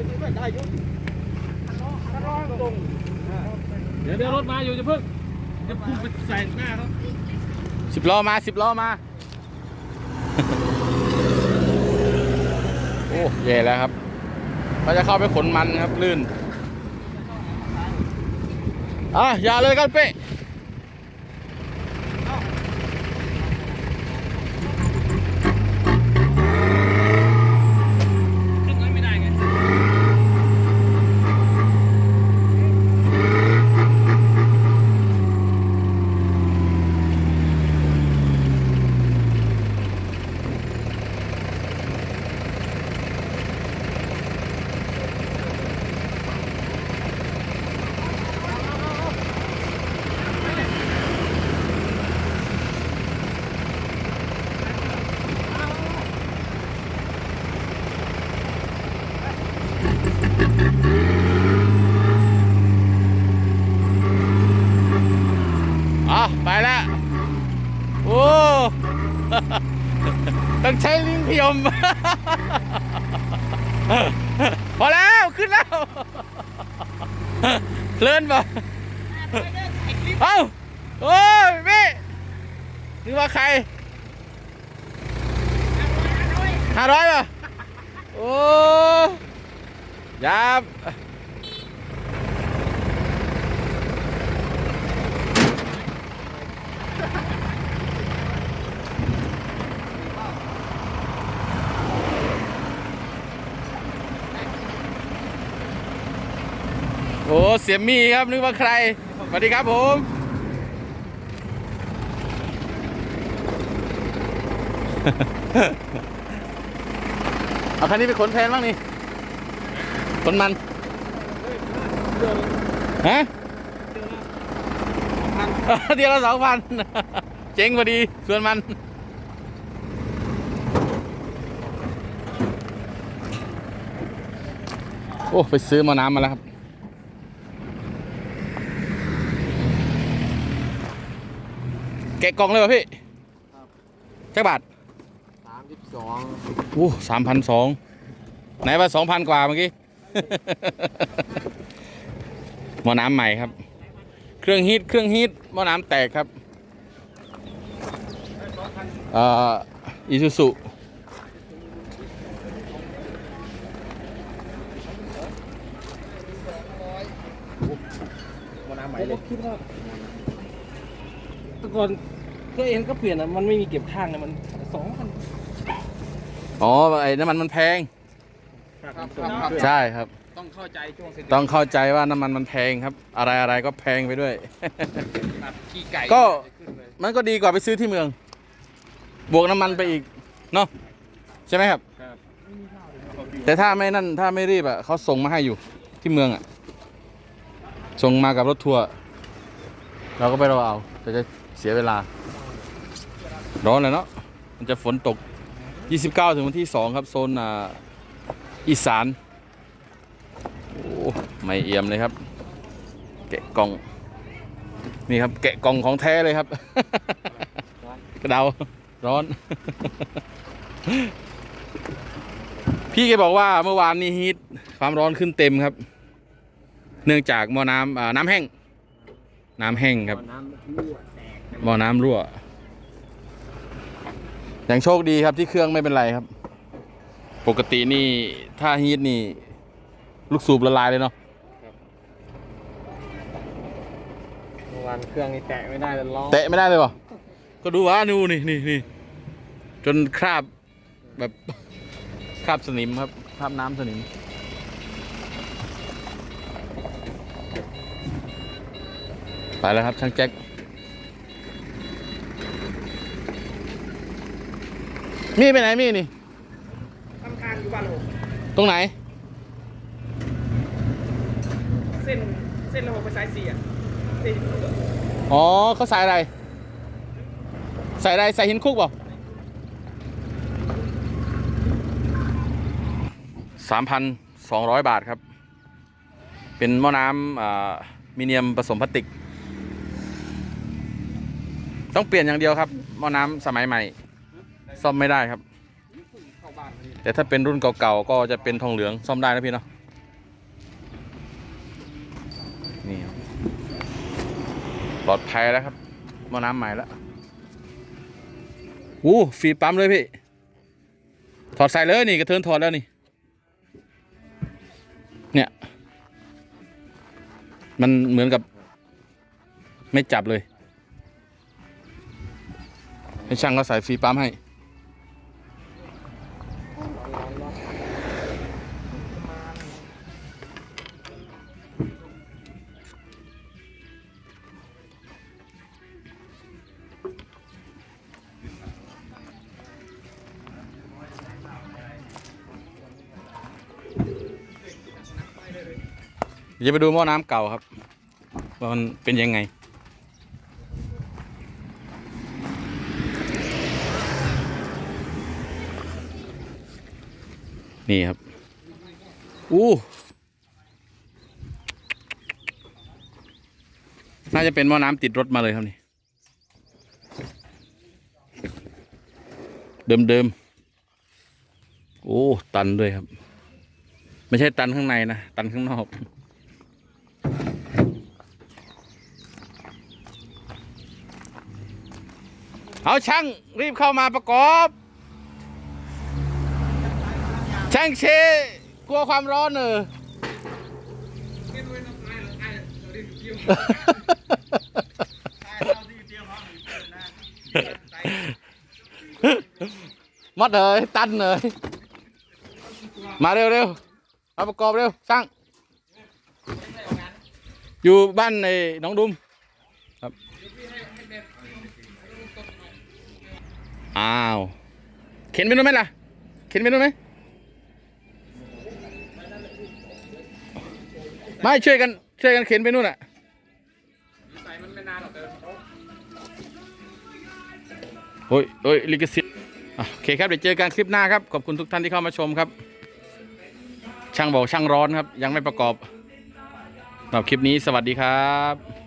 เอาไปซื้อไม่ได้อยุ่ถ้าร้องตรงเดี๋ยวเดี๋ยวรถมาอยู่จะเพิ่งจะพุ่งไปใส่หน้าเขาสิบล้อมาสิบล้อมา โอ้แย่แล้วครับเราจะเข้าไปขนมันครับลื่นอะอย่าเลยกันเป้ขึ้นไว้ไม่ได้ไง อะไปแล้ว โอ้ ต้องใช้ลิ้นพยม พอแล้วขึ้นแล้ว เพลินปะเอ้า โอ้ยพี่นึกว่าใครห้าร้อยป่ะ โอ้ ยับโอ้เสียมีครับนึกว่าใครสวัสดีครับผมเอาคันนี้ไปขนแทนบ้างนี่ ขนมันฮะเดียวละสองพันเจ๋งพอดีส่วนมัน โอ้ ไปซื้อหมาน้ำมาแล้วครับแกะกล่องเลยป่ะพี่จักบาทสามสิบสองโอ้สามพันสองไหนว่าสองพันกว่าเมื่อกี้ หม้อน้ำใหม่ครับ เครื่องฮีทเครื่องฮีทหม้อน้ำแตกครับเอ่ออิซูซุมาน้ำใหม่ผมเลก็ยคิดว่าแต่ก่อนเคยเห็นก็เปลี่ยนอะ มันไม่มีเก็บข้างเนี่ยมันสองพันอ๋อไอ้น้ำมันมันแพงครับครับ ใช่ครับ ต้องเข้าใจช่วงเศรษฐกิจต้องเข้าใจว่าน้ำมันมันแพงครับ อะไรอะไรก็แพงไปด้วย ครับขี้ไก่ก็ ขึ้นเลย มันก็ดีกว่าไปซื้อที่เมือง บวกน้ำมันไปอีกเนาะใช่ไหมครับ ครับ แต่ถ้าไม่นั่นถ้าไม่รีบอะเขาส่งมาให้อยู่ที่เมืองอะ ส่งมากับรถทัวร์เราก็ไปรอเอาแต่จะเสียเวลา ร้อนเลยเนาะมันจะฝนตก 29 ถึงวันที่ 2 ครับ โซนอ่า อีสานโอ้ไม่เอี่ยมเลยครับ แกะกล่อง นี่ครับ แกะกล่องของแท้เลยครับกระเดาร้อน พี่แกบอกว่าเมื่อวานนี้ฮีทความร้อนขึ้นเต็มครับ เนื่องจากหม้อน้ำอ่าน้ำแห้ง น้ำแห้งครับน้ำรั่วแตกหม้อน้ำรั่ว อย่างโชคดีครับที่เครื่องไม่เป็นไรครับ ปกตินี่ถ้าฮีทนี่ ลูกสูบละลายเลยเนาะเมื่อวานเครื่องนี่แตะไม่ได้เลยล้อเตะไม่ได้เลยวะก็ดูว่านูนี่นี่นี่จนคราบแบบคราบสนิมครับคราบน้ำสนิมไปแล้วครับช่างแจ็คมีไปไหนมีนี่ทำทางอยู่ บ้านผมตรงไหน เส้นเส้นระบบไฟสายสี่อะเส้นอ๋อเขาใส่อะไร ใส่อะไร ใส่หินคุกเปล่าสามพันสองร้อยบาทครับ เป็นหม้อน้ำอ่ามีเนียมผสมพลาสติก ต้องเปลี่ยนอย่างเดียวครับ หม้อน้ำสมัยใหม่ ซ่อมไม่ได้ครับ แต่ถ้าเป็นรุ่นเก่าๆก็จะเป็นทองเหลืองซ่อมได้นะพี่เนาะนี่ปลอดภัยแล้วครับม้อน้ำใหม่แล้วอู้ฟรีปั๊มเลยพี่ ถอดใส่เลยนี่กระเทินถอดแล้วนี่ เนี่ย มันเหมือนกับ ไม่จับเลย ให้ช่างเขาใส่ฟรีปั๊มให้ จะไปดูหม้อน้ำเก่าครับว่ามันเป็นยังไง นี่ครับ อู้น่าจะเป็นหม้อน้ำติดรถมาเลยครับนี่ เดิมๆ โอ้ ตันด้วยครับ ไม่ใช่ตันข้างในนะ ตันข้างนอก เอาช่างรีบเข้ามาประกอบ ช่างเชกลัวความร้อนเออมัดเลยตันเลยมาเร็วเร็วเอาประกอบเร็วช่างอยู่บ้านในหน้องดุม อ้าว เข็นไปนู่นไหมล่ะ เข็นไปนู่นไหมไม่ช่วยกัน ช่วยกันเข็นไปนู่นอะใส่มันไม่นานหรอกเดินโอ้ยโอ้ยลิขสิทธิ์โอเคครับ เดี๋ยวเจอกันคลิปหน้าครับ ขอบคุณทุกท่านที่เข้ามาชมครับ ช่างบอกช่างร้อนครับ ยังไม่ประกอบสำหรับคลิปนี้สวัสดีครับ